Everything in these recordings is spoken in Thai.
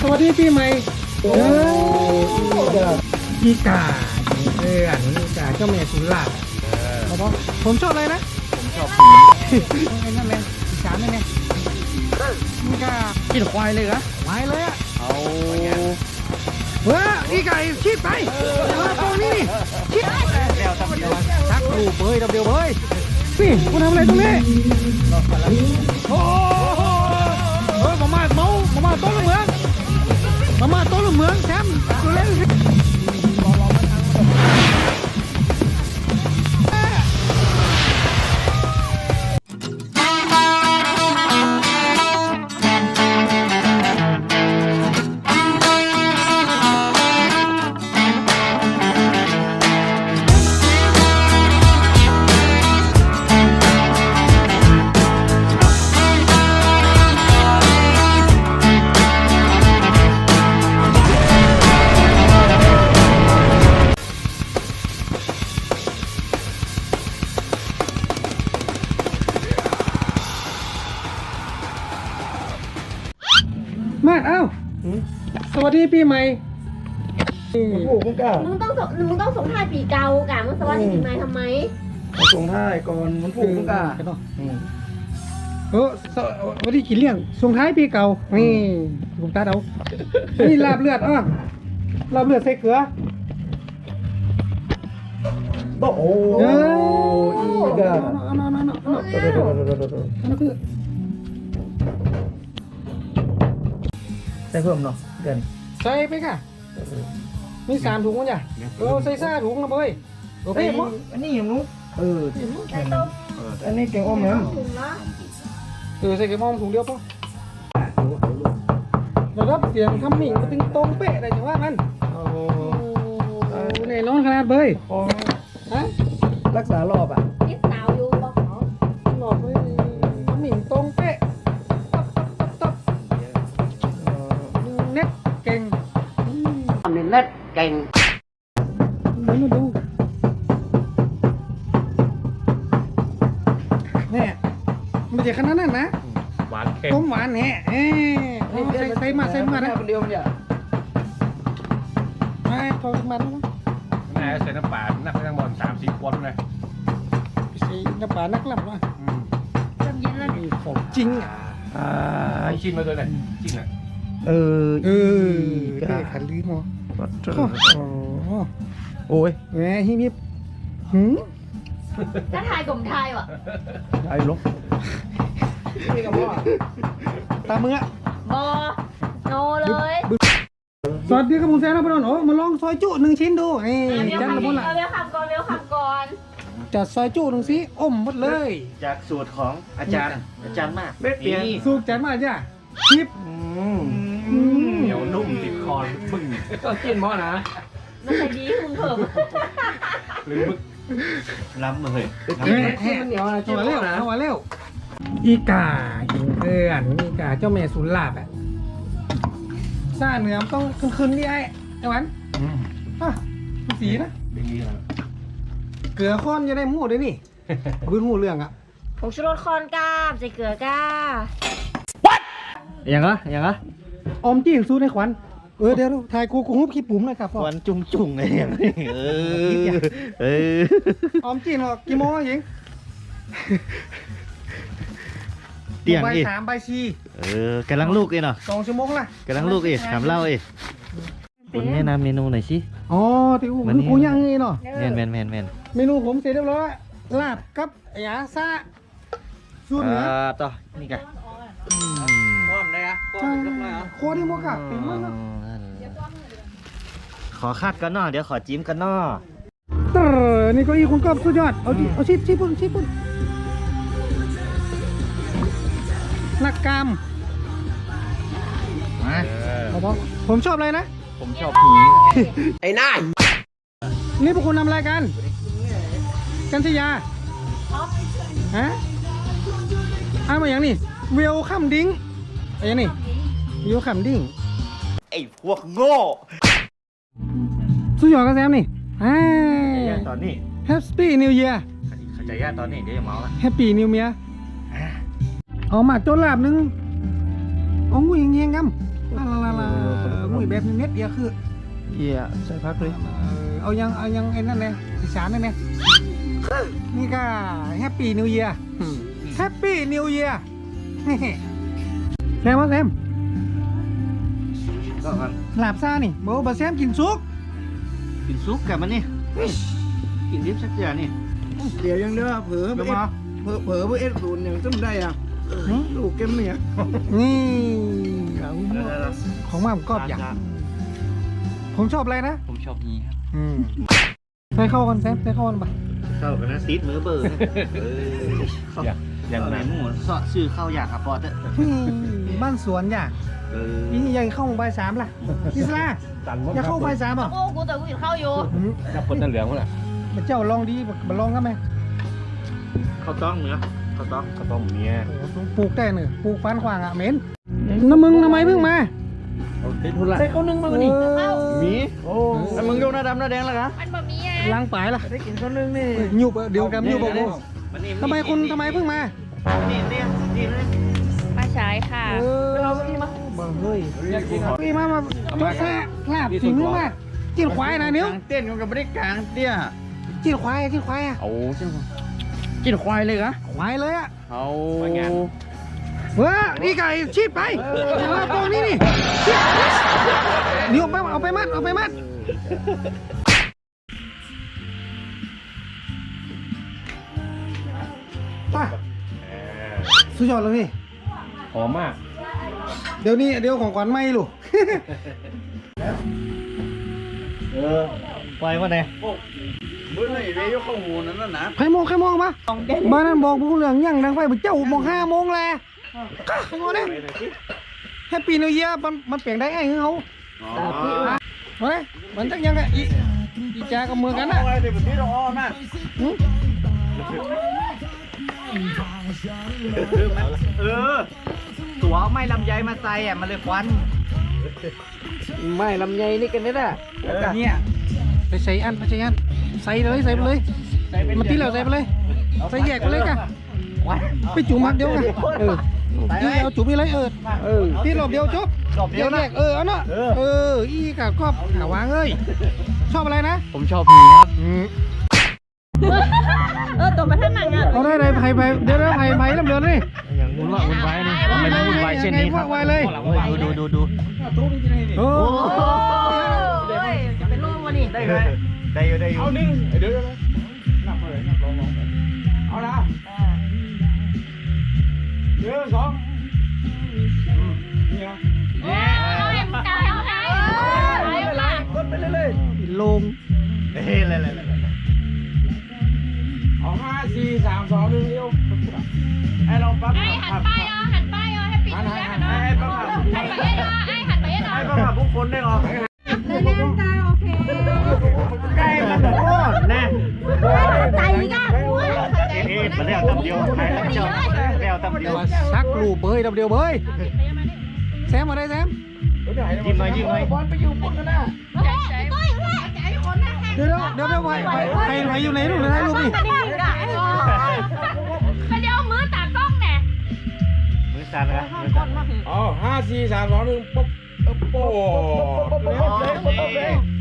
สวัสดีปีใหม่เอออีกาเอออันนี้อีกาเจ้าแม่สุราษฎร์เอาปะผมชอบอะไรนะผมชอบไอ้นั่นแหละอีสานนั่นไงอีกากินควายเลยเหรอไว้เลยอะเอาเว้าอีกาชิดไปเดี๋ยวตรงนี้นี่ชิดแล้วทำเดียวชักลูกเบยดับเดียวเบยนี่คุณทำอะไรตรงนี้โอ้โหเฮ้ยมามาเมามามาโต้นลูกเมือ มามาโต้นลูกเมืองแชมป์ตัวเล่น วัสดีปีใหม่โอ้โหคุณก้ามึงต้องส่งมึงต้องส่งท้ายปีเก่ากะมึงสวัสดีปีใหม่ทำไมมาส่งท้ายก่อนมันผูกคุณก้าอืมเออสวัสดีกินเลี้ยงส่งท้ายปีเก่านี่ลุงตาเอานี่ลาบเลือดอะลาบเลือดใส่เกลือโอ้โหเอออีก้าอันนั้นอันนั้นอันนั้นอันนั้นคือใส่เพิ่มเนาะ เกินใส่ไปค่ะมีสามถุงมั้งจ้ะเออใส่ซ่าถุงนะเบยโอเคมั้งอันนี้ยังนู้เออใส่ต้มอันนี้แกงอ้อมน้ถุงละเออใส่กระหม่อมถุงเดียวป่ะระดับเสียงทำหมิ่งก็ถึงตรงเป๊ะเลยจังว่ามันำโอ้โหโอ้แน่นอนขนาดเบยพอฮะรักษารอบอะนิดสาวอยู่บอกเขาหลอดไม่ทำหมิ่งตรงเป๊ะ เน็ตเก่งดูมาดูเนี่ยไม่ใช่ขนาดนั้นนะหวานเค็มต้มหวานแฮะเอ้ยเอาใส่ใส่มาใส่มานะคนเดียวเนี่ยมาพอมาแล้วนะแม่ใส่น้ำปลานักไปทั้งบอลสามสี่ขวดเลยใส่น้ำปลานักลับว่ะอืมเริ่มเย็นแล้วนี่ของจริงอะอ่าไอ้ชิ้นมาตัวไหนจริงอะเออเออเด็กขันลืมเหรอ โอ้โหโอ้ยแหมฮิมิบหืมถ้าทายกลมทายวะไอ้ลงตามมึงอะบอโนเลยสวัสดีครับผมแซนนะพี่น้องโอ้มาลองซอยจุหนึ่งชิ้นดูนี่เวลจันคำละมุนล่ะเวลคำก่อนเวลคำก่อนจัดซอยจุหนึ่งสิอมหมดเลย จากสูตรของอาจารย์อาจารย์มากเบ็ดเปลี่ยนสูบจัดมาจ้ะคลิปอืมเหนียวนุ่มติ ดคอมึงก็กินหม้อนะมันใส่ดีมึงเพิ่มหรือมึงล้ำเลยเฮ้ยแห่เหนียวนะเข้มาเร็วเข้ามาเร็วอีกาเอออันนี้อีกาเจ้าแม่สุนลาบอะซ่าเนื้อต้องคืนๆนี่ไอ้ไอ้วันอะมันสีนะอย่างนี้นะเกลือข้อนจะได้หมูด้วยนี่บื้นหูเรื่องอะผงชูรสค้อนก้าใส่เกลือก้ายังอะยังอะออมจีนสู้ในขวัญ เออเดี๋ยวถ่ายกูกูฮุบขี้ปุ่มหน่อยครับพ่อวันจุ่งจุ่งๆเลยอย่างนี้เออเออออมจีนเหรอกี่โมงแล้วหญิงเตียงใบอีกสามใบสี่เออกำลังลูกอีกเนาะสองชั่วโมงละกำลังลูกอีกถามเล่าอีกคุณแนะนำเมนูหน่อยสิอ๋อที่กูวันคือนี้กูยังไงเนาะแมนแมนแมนแมนเมนูผมเสร็จเรียบร้อยลาบกับไอ้หยาซ่าส่วนเหนืออ่าต่อนี่กันพร้ อมได้อะพร้อมยกมาโคที่โมกับปีมันนะขอคาดกันเนาะเดี๋ยวขอจิ้มกันเนาะเตอร์นี่เก็อีคุณกอบสุดยอด เอาดิเอาชิดชิดปุ่นชิดปุ่นนักกรรมมาเอาบอกผมชอบอะไรนะ ผมชอบผีไอ้หน้านี่พวกคุณทำอะไรกัน กันชยาฮะอ้าวมาอย่างนี้เวลคัมดิ้งอะ ไรอย่างนี้เวลคัมดิ้งไอ้พวกโง่สุดยอดกันแซมนี่อ่าขยะตอนนี้ Happy New Year ขยะตอนนี้เดี๋ยวอย่าเมาละ Happy New Year เอามาโจนลาบหนึงเอางูเฮงๆกัมลาลาลาอีกแบบนึงเน็ตเดียวคือเหี้ยใส่พักเลยเออเอายังเอายังไอ้นั่นเลยอีสานนั่นไงนี่ก็แฮปปี้นิวเยียร์แฮปปี้นิวเยียร์ แซมว่าแซมก็กันหลาบซ่านี่บอกว่าแซมกินซุกกินซุปกับมันนี่กินดิบสักอย่างนี่เดี๋ยวยังเด้อเผลอเดี๋ยวเอ็มาดเผลอเผลอเอ็ดศูนย์อย่างต้นได้อะลูกเกมเนี่ยนี่ของมาผมกรอบอย่างผมชอบอะไรนะ ผมชอบนี้ครับอืมใส่เข้ากันแซมใส่เข้ากันปะเข้ากันนะซีดมือเบอร์เออเข้า อย่างไหนนั้นหมูสอชื่อเข้าอยากขับปอดเด้ออืมบ้านสวนอย่างเออนี่ยังเข้าใบายสามล่ะอิสลาตันหมดอยากเข้าใบายสามอะโอ้กูแต่กูกินข้าวอยู่อืมจับคนตะเหลืองมั้งล่ะเจ้าลองดีมาลองกันไหมข้าวต้องเนื้อข้าวต้องข้าวต้มเมียโอ้โหปลูกได้เนอะปลูกฟันขวางอะเหม็นน้ำมึงทำไมเพิ่งมาเอาติดทุละใส่ข้าวนึ่งมาวันนี้เออมีโอ้แล้วมึงโยนหน้าดำหน้าแดงแล้วกะมันบะหมี่อะล้างปลายล่ะได้กินข้าวนึ่งนี่เอ้ยยุบเออเดี๋ยวกันยุบบอกมันนี่ ทำไมคุณทำไมเพิ่งมานี่นี่นี่เลยมาใช้ค่ะ เออเอาอีมาบ่เฮ้ยอีมามาจกแซ่ลาบสีมือมาจิ้นควายนะนิ้วกลางเต้นกันกับไม่ได้กลางเตี้ยจิ้นควายอะจิ้นควายอะเอากินควายเลยกะควายเลยอะเอาเฮ้ยนี่ไก่ชีพไปเอาตรงนี้นี่ชีพเดี๋ยวเอาไปเอาไปมัดเอาไปมัด สุดยอดเลยพี่หอมมาก เดี๋ยวนี้เดี๋ยวของขวัญไม่ลูก เออไปมาไหนเมื่อไหร่ได้ยกข้อมูลนั้นน่ะนะใครมองใครมองมาบ้านนั้นบอกบุเหลืองยังดังไฟบุเจ้ามองห้าโมงแลก็ใครมองเนี่ยแฮปปี้นิวเยียร์มันมันเปลี่ยนได้ไงเขาอ๋อเฮ้ยมันจังยังไงอีอีจากับมือกันน่ะอะไร เดี๋ยวนี้เราอ้อมนะหึเออ ตัวเอาไม้ลำไยมาใส่อะ มันเลยควัน ไม่ลำไยนี่กันนี่แหละเนี่ยไปใส่อันไปใส่อันใส่เลยใส่ไปเลยมาตีเหล่าใส่ไปเลยใส่แยกไปเลยกันไปจุ่มมักเดียวกันเออตีเอาจุ่มไปเลยเออเออตีรอบเดียวจบรอบเดียวนะแยกเออเอาเนาะเอออีกับครอบหาวางเอ้ยชอบอะไรนะ ผมชอบนี้ครับอืม เออตัวมาท่านหนังอะเอาได้เลยไผ่ไผ่เดี๋ยวเดี๋ยวไผ่ไผ่ลำเดือนนี่อย่างวุ่นวายวุ่นวายนี่ไม่ได้วุ่นวายเช่นนี้ครับวุ่นวายเลยดูดูดูดูโอ้โอ้ยจะเป็นลูกวันนี้ได้ไหมได้อยู่ได้อยู่เอานิ่งเดี๋ยวนับเลยนับลองลองเอาละหนึ่งสองเอาเห็นตายเอาไหนเอาละกดไปเรื่อยลงเฮ้ยเลยเลยเลยๆเอาห้าสี่สามสองหนึ่งเดียวให้เราปั๊บไอ้หันไปอะหันไปอะให้ปีกหันหันหันไปเอ็ดอะไอ้หันไปเอ็ดอะให้ปั๊บพวกคนได้หรอเล่นจ้าโอเคใกล้กันโอ้แน่ใจก้าหัวเฮ้ยมาแล้วตับเดียวใครเจ้าแล้วตับเดียวมาชักลูกเบยดับเดียวเบยแซมมาได้แซมยิ้มหน่อยยิ้มหน่อยบอลไปอยู่ปุ่นกันนะใจใจใจคนนะเดี๋ยวเดี๋ยวเดี๋ยวไผ่ไผ่ไผ่ไผ่อยู่ไหนลูกไหนลูกนี่ มือสั่นนะมือสั่นอ๋อห้าสี่สามสองหนึ่งปุ๊บโป๊ะ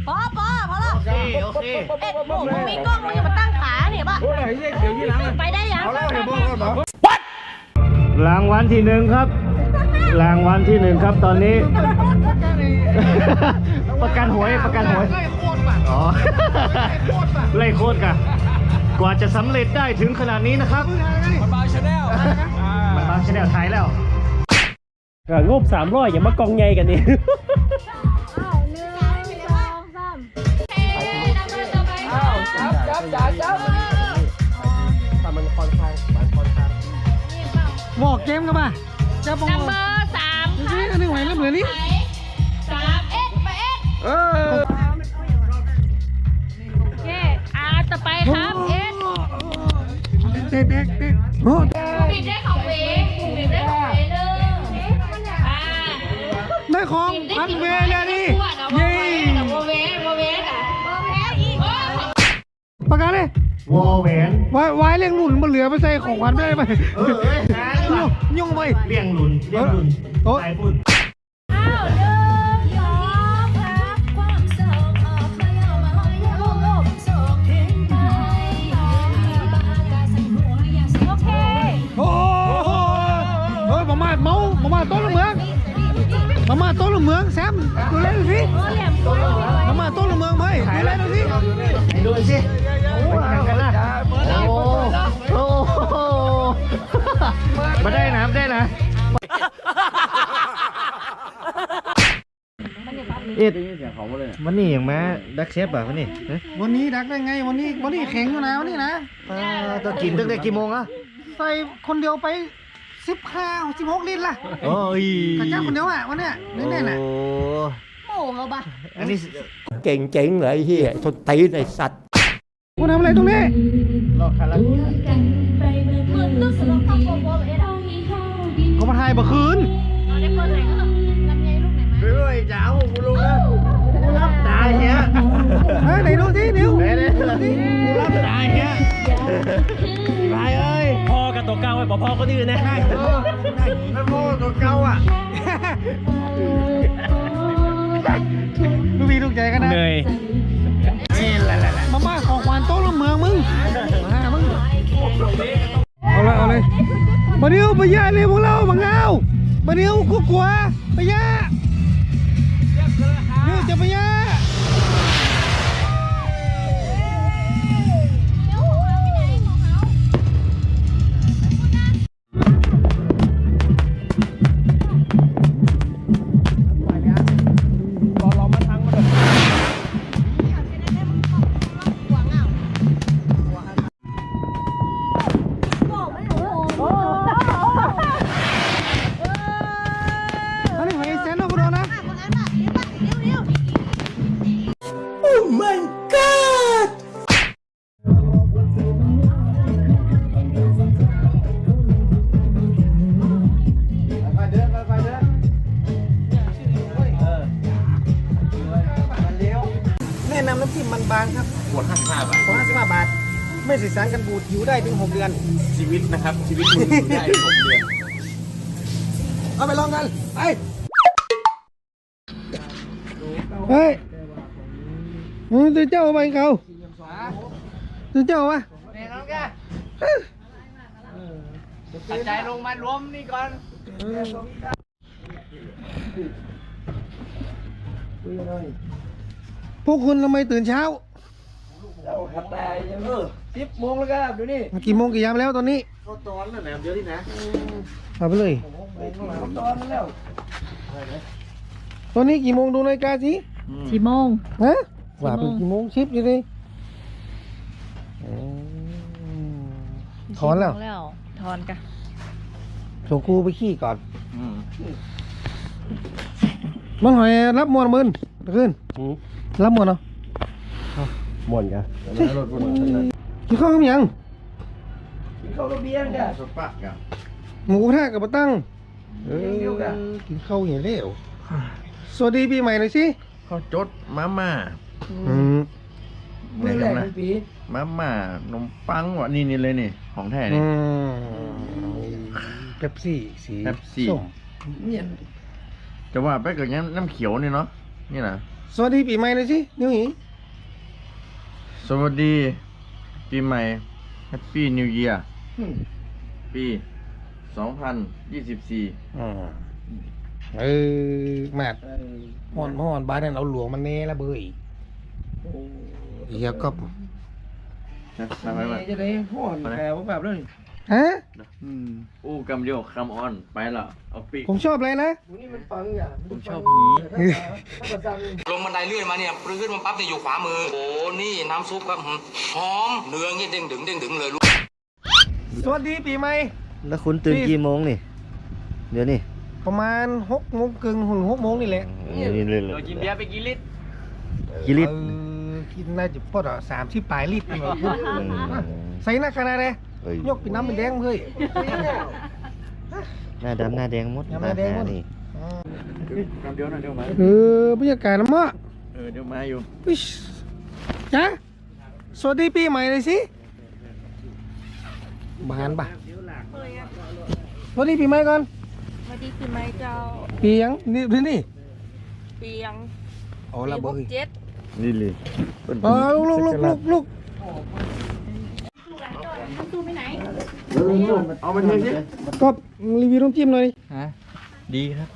พอพอพอแล้วโอเคโอเคเอ็ดหมูมึงมีกล้องมึงอย่ามาตั้งขาเนี่ยป่ะโอ้ยเรียกเดี๋ยวยี่หลังไปได้ยังล้วเห็นบอกก่อนเหรางวัลที่หนึ่งครับ รางวัลที่หนึ่งครับตอนนี้ ประกันหวยประกันหวยอ๋อไล่โคตรกันกว่าจะสำเร็จได้ถึงขนาดนี้นะครับมันบาชาแนล ชแนลไทยแล้วงบสามร้อยอย่ามากองใหญ่กันนี่จับจับจับจับถ้ามันค่อนข้างมันค่อนข้างบอกเกมกันป่ะจะบอกนัมเบอร์สามนี่อันนี้ไหนเริ่มเหลือนี่สามเอ็ดไปเอ็ดเออโอเคอ่าต่อไปครับเอ็ดเด็กเด็กเด็ก ของพันเวเลยนี่เย้เย้โมเวโมเวอะโมเวอีกประกาศเลยวอแหวนวายวายเลี้ยงหนุนมันเหลือไปใส่ของขวัญไม่ได้ไหมเออเอ้ยหาหลัยุ่บงยุ่งไปเลี้ยงหลุนเลี้ยงหลุนโอ๊ะสายพุ่น แซมดูเล่นดูสิโอ้เหลี่ยมโอ้ยน้ำมาต้นเมืองเฮ้ยดูเล่นดูสิให้ดูสิไปแข่งกันนะโอ้โอ้โหมาได้นะได้นะเอ็ดมันนี่อย่างแม้ดักเชฟแบบมันนี่เอ๊ะวันนี้ดักได้ไงวันนี้วันนี้แข็งอยู่นะวันนี้นะอ่าต้องกินตั้งแต่กี่โมงอะใส่คนเดียวไป สิบห้าสิบหกลิตรละโอ้ยกระเจ้าคนเดียวอะวันเนี้ยนี่แน่น่ะโอ้โอ้เอาบะอันนี้เก่งเจ๋งเลยไอ้เฮียทนตีนไอ้สัตว์คุณทำอะไรตรงนี้รอคาราเหมือนตู้สำหรับครอบครัวโบเอ็ดเอาเขามาถ่ายเมื่อคืนเอาได้เปิดไหนก็ลำไยลูกไหนมาเฮ้ยจ้าวกูรู้แล้วกูรับตายเฮียเฮ้ยไหนดูสินิวเด้เด้กูรับตายเฮียไปเอ้ยพอกับ ตัวเก่าไอ้พอก็ดื้อนะนั่นโม่ตัวเก่าอะ ลูกพี่ลูกใจกันนะเหนื่อยมาม่าของหวานโต๊ะละเมืองมึง มามึง เอาเลยเอาเลยมาเดียวไปย่าเลยพวกเราบังเอามาเดียวกูกลัวไปย่านี่ยจะไปย่า ดอยู่ได้ถึง6เดือน ชีวิตนะครับ ชีวิตมึงอยู่ได้ถึง6เดือนเอาไปลองกัน ไปเฮ้ยมึงตื่นเจ้าไปเขาตื่นเจ้าวะใจลงมารวมนี่ก่อนพวกคุณทำไมตื่นเช้า แต่ยังเออสิบโมงแล้วครับดูนี่กี่โมงกี่ยามแล้วตอนนี้เขาตอนแล้วนะเดี๋ยวนี้นะเอาไปเลยตอนแล้วตอนนี้กี่โมงดูนาฬิกาสิสี่โมงฮะว่าเป็นกี่โมงชิปอยู่ดิอืมถอนแล้วแล้ว ถอนกะส่งครูไปขี้ก่อนมันหอยรับมวนมึนขึ้นหืมรับมวนเนาะ หม่นกันกินข้าวกับหยังเขาก็เบี้ยงกันสปะกับหมูกระทะกับปะตั้งเออกินข้าวอย่างเร็วสวัสดีปีใหม่หน่อยสิเขาจดมาม่าอืมมือแรกของปีมาม่าขนมปังวะนี่นี่เลยนี่ของแท้นี่อืมเป๊ปซี่สีเป๊ปซี่ส้มเนี่ยจะว่าไปกับน้ำน้ำเขียวนี่เนาะนี่นะสวัสดีปีใหม่หน่อยสินิ้วหี สวัสดี ปีใหม่ Happy New Year ปี2024อืมเออแมทห่อนห่อนบ้านนั่นเอาหลวงมันเน่ละเบยเฮียก็ นะมาไปมาจะได้ห่อนแต่ว่าแบบนั้น ฮะอู้กำเดียวคำออนไปละเอาปีกผมชอบอะไรนะ นี่มันฟังอย่างผมชอบหีลงบันไดเลื่อนมาเนี่ยปรื้ดมันปั๊บเนี่ยอยู่ขวามือ โอ้นี่น้ำซุปครับหืมหอมเนื้อเงี้ยเด้งดึงเด้งดึงเลยลูกสวัสดีปีใหม่ แล้วคุณตื่นกี่โมงนี่ เดี๋ยวนี่ประมาณหกโมงกึ่งถึงหกโมงนี่แหละนี่เลยเรากินเบียร์ไปกี่ลิตรกี่ลิตรเออกินน่าจะพอดอะสามที่ปลายลิตรนี่ใส่หน้าขนาดไหน ยกเป็นน้ำเป็นแดงเฮ้ย หน้าดำหน้าแดงหมดหน้าแดงหมด นี่กำเดียวนะเดี๋ยวมาเออบรรยากาศนะมะเออเดี๋ยวมาอยู่วิชจ้าสวัสดีปีใหม่เลยสิบานปะสวัสดีปีใหม่ก่อนสวัสดีปีใหม่เจ้าปียังนี่พี่นี่ปียังโอ้ละปีเบหกยเจ็ดนี่เลยเออลูกลูกลูกลูกตู้ไปไหน เอามาเทสิก็รีวิวน้ำจิ้มหน่อยฮะดีครับ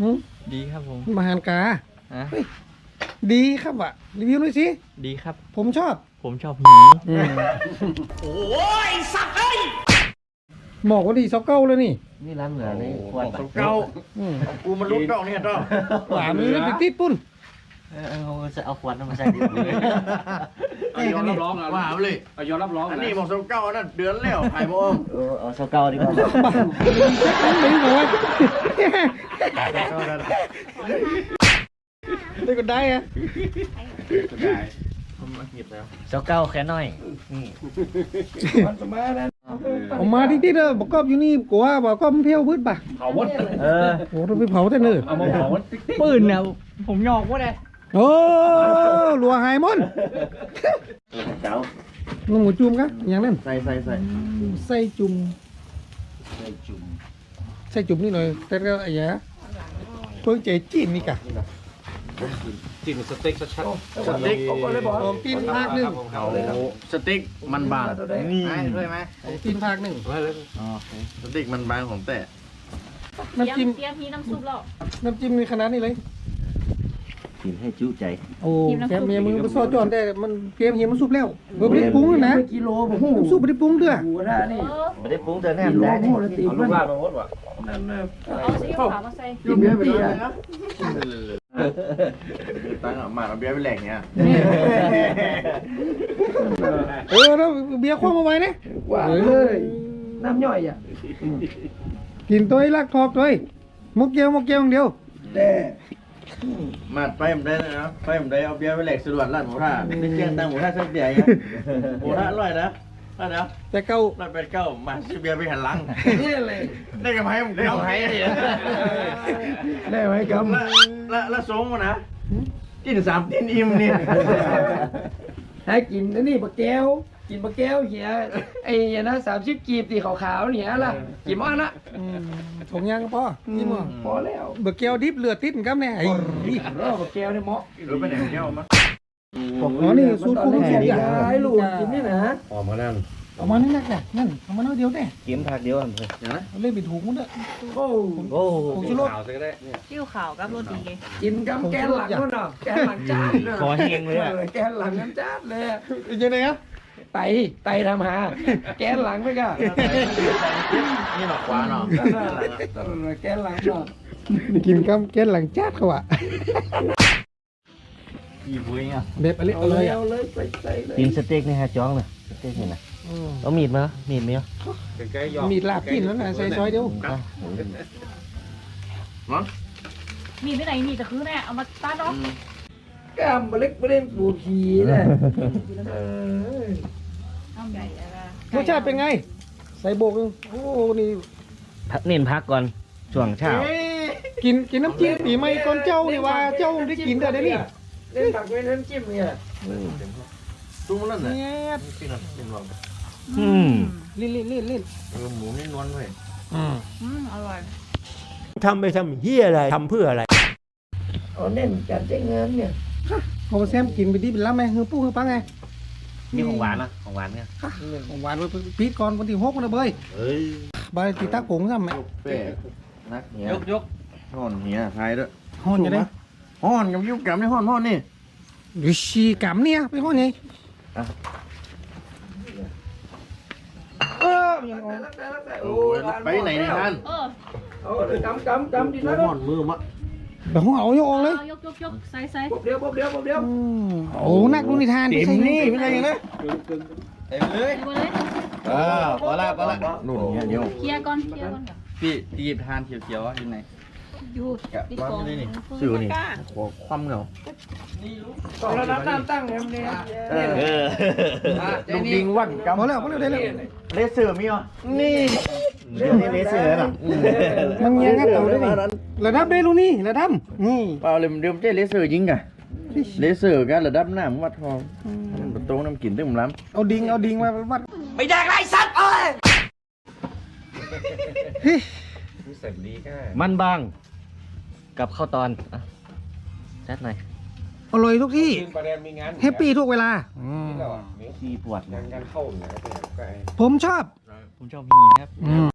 หืมดีครับผมมาหารกาฮะเฮ้ยดีครับว่ะรีวิวหน่อยสิดีครับ ผมชอบ ผมชอบหมีโอ้ยสัตว์เอ้ยบอกว่าดีซอกเก้าเลยนี่นี่ร้านเหนือนี่ควรของเก่าอืมกูมันรุดกล้องเนี่ยจ้อหวานเลยนะติดติดปุ้น เออเอาจะเอาควันมาใส่ดิเอายอมรับร้องว่าเอาเลยเอายอมรับร้องอันนี้บอกสมเก่านั่นเดือนแล้วไผ่โมงเออเอาเสาเก่าดีกว่าไม่บอกว่าได้ก็ได้อะเสาเก่าแค่น้อยนี่ออกมาที่ที่เด้อบอกกอบอยู่นี่กลัวบอกกอบเพี้ยวพืชป่ะเผาวัดเออโอ้ต้องไปเผาแต่เนื้อเอามาบอกว่าปืนเนี่ยผมหยอกว่าไง โอ้หลัวหายหมดเจ้าน้องหมูจุ่มครับอย่างนั้นใส่ใส่ใส่ใส่จุ่มใส่จุ่มใส่จุ่มนี่หน่อยแต่ก็ไอ้ยะเพิ่งใจจีนนี่กะจิ้มสเต็กชัดสเต็กของตีนภาคหนึ่งเอาสเต็กมันบางนี่ด้วยไหมของตีนภาคหนึ่งสเต็กมันบางของแต่น้ำจิ้มเตรียมพีน้ำซุปแล้วน้ำจิ้มในขนาดนี้เลย กินให้จุใจ โอ้แกเมียมึงไปซอจอนได้มันเกมเฮียมันซุปแล้วเบอร์ไม่ได้ปรุงนะกิโลผมซุปไม่ได้ปรุงเด้อเออไม่ได้ปรุงแต่แนมได้นี่เอาลูกลาบมาหมดว่ะเอาซีอิ๊วขาวมาใส่กินเบียร์ไปเลยนะตั้งอะมาเอาเบียร์ไปแหลกเนี่ยเออแล้วเบียร์คว้ามาไว้เนี่ยว่าเลยน้ำย่อยอะกินตัวไอ้ลักทอกตัวไอ้มกเกียวมกเกียวอย่างเดียว มาไปผมได้นะไปผมได้เอาเบียร์ไปแหลกสรวจร้านหมูท่าได้เชียงตังหมูท่าสักเดียวหมูท่าอร่อยนะได้แล้วแต่เก่าร้อยแปดเก้ามาซื้อเบียร์ไปหันหลังนี่เลยได้กับไพ่ผมได้กับไพ่ดิได้ไหมครับละละสงมานะกินสามตินอิ่มนี่ให้กินอันนี่ปลาแก้ว กินปลาแก้วเหียไอ้เหียนะสามสิบกีบตีขาวๆเนี่ยล่ะกินมั้งนะอืมถงยังก็พอนี่มั้งพอแล้วเบอร์เกียวดิบเลือดติดกับเนี่ยไอ้รอบปลาแก้วเนี่ยเหมาะหรือไปไหนเที่ยวมาอ๋อนี่สูตรตอนคุณแรสูกตรนี่อย่างให้ลูกกินนี่นะเอามานี่นักเนี่ยนั่นเอามาน้อยเดียวเนี่ยกินผักเดียวกันเลยเอาเล่นไปถูกมั้งเด้อโอ้โอ้ผงชูรสซีอิ๊วขาวกับโรตีเลยกินกับแกนหลังนู่นเนาะแกนหลังจานน่ะคอแห้งเลยอะแกนหลังน้ำจานเลยอะยังไงครับ ไตไตทำหา แกนหลังไปก่ะนี่หนอกขวาหนอกแกนหลังเนาะกินกับแกนหลังจัดเขาอะอีบุ้ยอะเด็ดอะไรเอาเอาเลเลยยอะเอาเลยใส่ใส่เลยกินสเต็กนี่ฮะจ้องเลยสเต็กนี่นะเอามีดมามีดมีอะมีดลาบกินแล้วนะใส่ซอยเดียวมีไปไหนมีแต่คือแน่เอามาต้านเนาะ กล้ามเล็กไม่ได้ปูขี่นะเออน้ำใหญ่อะไรรสชาติเป็นไง ใส่โบกนึงโอ้นี่พักเน้นพักก่อนช่วงเช้า กินกินน้ำจิ้มปีใหม่ก่อนเจ้านี่ว่าเจ้าได้กินแต่เดี๋ยวนี้เล่นผักเล่นน้ำจิ้มเนี่ยตุ้มแล้วเนี่ยเนี่ยอืมลิ้นลิ้นลิ้นลิ้นเออหมูนี่นวลเว้ยอืมอืมอร่อยทำไปทำเฮียอะไรทำเพื่ออะไรเอาเน้นการใช้งานเนี่ย พอแซมกินไปดิเป็นล้ำไหมคือปูคือปังไงนี่ของหวานนะของหวานเนี่ยของหวานไว้ปีดก่อนวันที่หกนะเบยเฮ้ยบายตีตาโกงซ้ำไหมเป้นักเหี้ยยกยกห่อนเหี้ยไทยด้วยห่อนจะได้ห่อนกับยุกกับนี่ห่อนห่อนนี่ดิชีกำเนี่ยไปห่อนไงเออโอ้โอ้ยยไปไหนเนี่ยท่านเออเอาเลยกำกำกำดีหัวนะห่อนมือมะ ไปห่อเอายกออกเลยเอายกยกยกใส่ใส่ปุ๊บเดียวปุ๊บเดียวปุ๊บเดียวอืมโอ้นักดูนิทานดิใช่นี่เป็นไงอย่างนั้นเต็มเลยไปเลยอ่าพอละพอละนู่นเนี่ยเดี๋ยวเคลียร์ก่อนเคลียร์ก่อนพี่ตีบทานเขียวๆอยู่ไหนอยู่กะติดวางกองไว้นี่สื่อนี่ขอความเหงาตอนเราน้ำน้ำตั้งเนี่ยมันเนี่ยเออเออลูกดิงวันกำพอแล้วพอแล้วได้แล้วเลเซอร์มีอะนี่เดี๋ยวนี้เลเซอร์น่ะมันยังงัดเอาได้นี่ ระดับได้รู้นี่ระดับนี่เปล่าเลยเดี๋ยวมันจะเลเซอร์ยิงกะเลเซอร์กันระดับน้ำวัดทองประตูน้ำกินตึ้มล้ำเอาดิงเอาดิงมาวัดไม่ได้ไรสัตว์เอ้ยมันบางกับข้าวตอนอะจัดหน่อยอร่อยทุกที่แฮปปี้ทุกเวลาขี้ปวดนะผมชอบ ผมชอบมีครับอืม